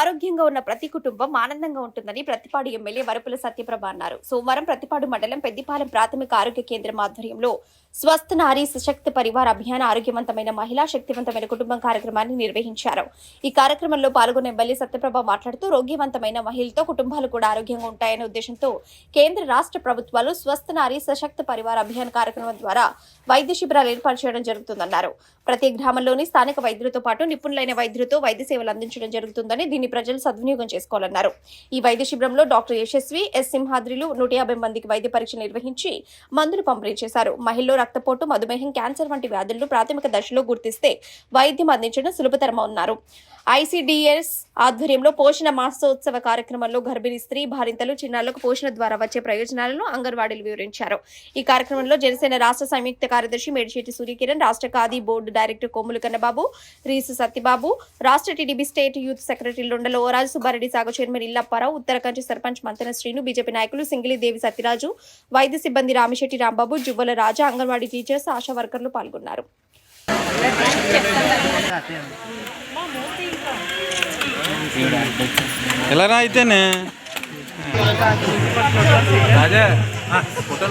ఆరోగ్యంగా ఉన్న ప్రతి కుటుంబం ఆనందంగా ఉంటుందని ప్రతిపాడు ఎమ్మెల్యే వరపుల సత్యప్రభ అన్నారు. సోమవారం ప్రతిపాడు మండలం పెద్దిపాలెం ప్రాథమిక ఆరోగ్య కేంద్రం ఆధ్వర్యంలో స్వస్థ నారీ సశక్త పరివార అభియాన ఆరోగ్యవంతమైన మహిళా శక్తివంతమైన కుటుంబం కార్యక్రమాన్ని నిర్వహించారు. ఈ కార్యక్రమంలో పాల్గొన్న ఎమ్మెల్యే సత్యప్రభ మాట్లాడుతూ రోగ్యవంతమైన మహిళలతో కుటుంబాలు కూడా ఆరోగ్యంగా ఉంటాయనే ఉద్దేశంతో కేంద్ర రాష్ట్ర ప్రభుత్వాలు స్వస్థ నారీ సశక్త పరివార అభియాన్ కార్యక్రమం ద్వారా వైద్య శిబిరాలు ఏర్పాటు చేయడం జరుగుతుందన్నారు. ప్రతి గ్రామంలోని స్థానిక వైద్యులతో పాటు నిపుణులైన వైద్యులతో వైద్య సేవలు అందించడం జరుగుతుందని దీన్ని ప్రజలు సద్వినియోగం చేసుకోవాలన్నారు. ఈ వైద్య శిబిరంలో డాక్టర్ యశస్వి ఎస్ సింహాద్రిలు నూట యాభై మందికి వైద్య పరీక్ష నిర్వహించి మందులు పంపిణీ చేశారు. మహిళల్లో రక్తపోటు మధుమేహం క్యాన్సర్ వంటి వ్యాధులను ప్రాథమిక దశలో గుర్తిస్తే వైద్యం అందించడం సులభతరమన్నారు ఐసీడీఎస్ ఆధ్వర్యంలో పోషణ మాసోత్సవ కార్యక్రమంలో గర్భిణీ స్త్రీ భారింతలు చిన్నారులకు పోషణ ద్వారా వచ్చే ప్రయోజనాలను అంగన్వాడీలు వివరించారు. ఈ కార్యక్రమంలో జనసేన రాష్ట్ర సంయుక్త కార్యదర్శి మేడిశెట్టి సూర్యకిరణ్ రాష్ట్ర ఖాదీ బోర్డు డైరెక్టర్ కొమ్ములు కన్నబాబు రీసు సత్యబాబు రాష్ట్ర టీడీపీ స్టేట్ యూత్ సెక్రటరీ లొండలో ఓరాజు సుబ్బారెడ్డి సాగు చైర్మన్ ఇల్లప్పారావు ఉత్తరకంచి సర్పంచ్ మంతెన శ్రీను బీజేపీ నాయకులు సింగిలిదేవి సత్యరాజు వైద్య సిబ్బంది రామిశెట్టి రాంబాబు జువ్వల రాజా అంగన్వాడీ టీచర్స్ ఆశా వర్కర్లు పాల్గొన్నారు. ఎలా అయితేనే? అదే మొత్తం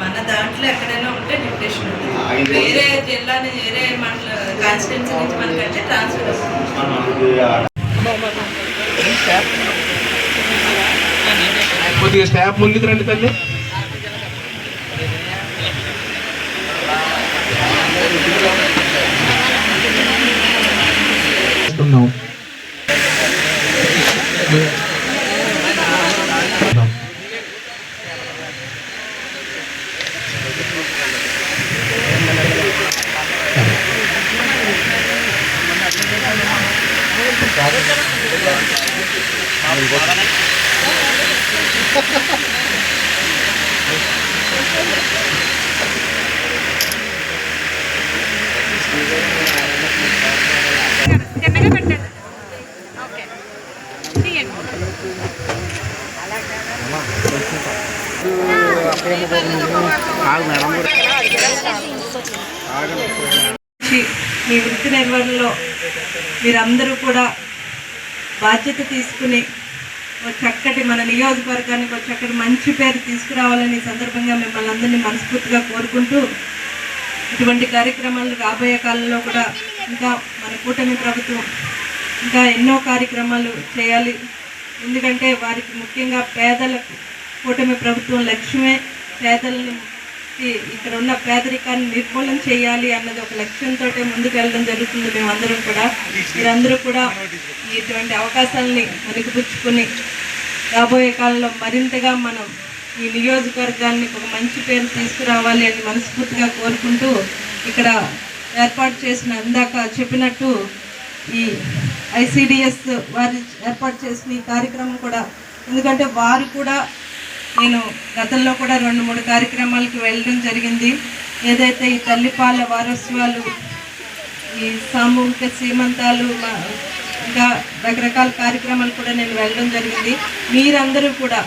మన దాంట్లో ఎక్కడైనా ఉంటే ఉంటుంది. వేరే జిల్లా వేరే మండల కాన్స్టిట్యున్సీ నుంచి మనకంటే ట్రాన్స్ఫర్ వస్తుంది. కొద్దిగా స్టాప్ ముందుకు రండి తల్లి? చిన్నగా పెట్టండి ఓకే తీయండి నుంచి మీ వృత్తి నిర్వహణలో మీరందరూ కూడా బాధ్యత తీసుకుని ఒక చక్కటి మన నియోజకవర్గానికి ఒక చక్కటి మంచి పేరు తీసుకురావాలని ఈ సందర్భంగా మిమ్మల్ని అందరినీ మనస్ఫూర్తిగా కోరుకుంటూ ఇటువంటి కార్యక్రమాలు రాబోయే కాలంలో కూడా ఇంకా మన కూటమి ప్రభుత్వం ఇంకా ఎన్నో కార్యక్రమాలు చేయాలి. ఎందుకంటే వారికి ముఖ్యంగా పేదలకు కూటమి ప్రభుత్వం లక్ష్యమే. పేదలను ఇక్కడ ఉన్న పేదరికాన్ని నిర్మూలన చేయాలి అన్నది ఒక లక్ష్యంతో ముందుకు వెళ్ళడం జరుగుతుంది. మేమందరం కూడా మీరందరూ కూడా ఇటువంటి అవకాశాలని వెనుకపుచ్చుకొని రాబోయే కాలంలో మరింతగా మనం ఈ నియోజకవర్గాన్ని ఒక మంచి పేరు తీసుకురావాలి అని మనస్ఫూర్తిగా కోరుకుంటూ ఇక్కడ ఏర్పాటు చేసిన ఇందాక చెప్పినట్టు ఈ ఐసిడిఎస్ వారి ఏర్పాటు చేసిన ఈ కార్యక్రమం కూడా ఎందుకంటే వారు కూడా నేను గతంలో కూడా రెండు మూడు కార్యక్రమాలకు వెళ్ళడం జరిగింది. ఏదైతే ఈ తల్లిపాల వారోత్సవాలు ఈ సామూహిక సీమంతాలు ఇంకా రకరకాల కార్యక్రమాలు కూడా నేను వెళ్ళడం జరిగింది. మీరందరూ కూడా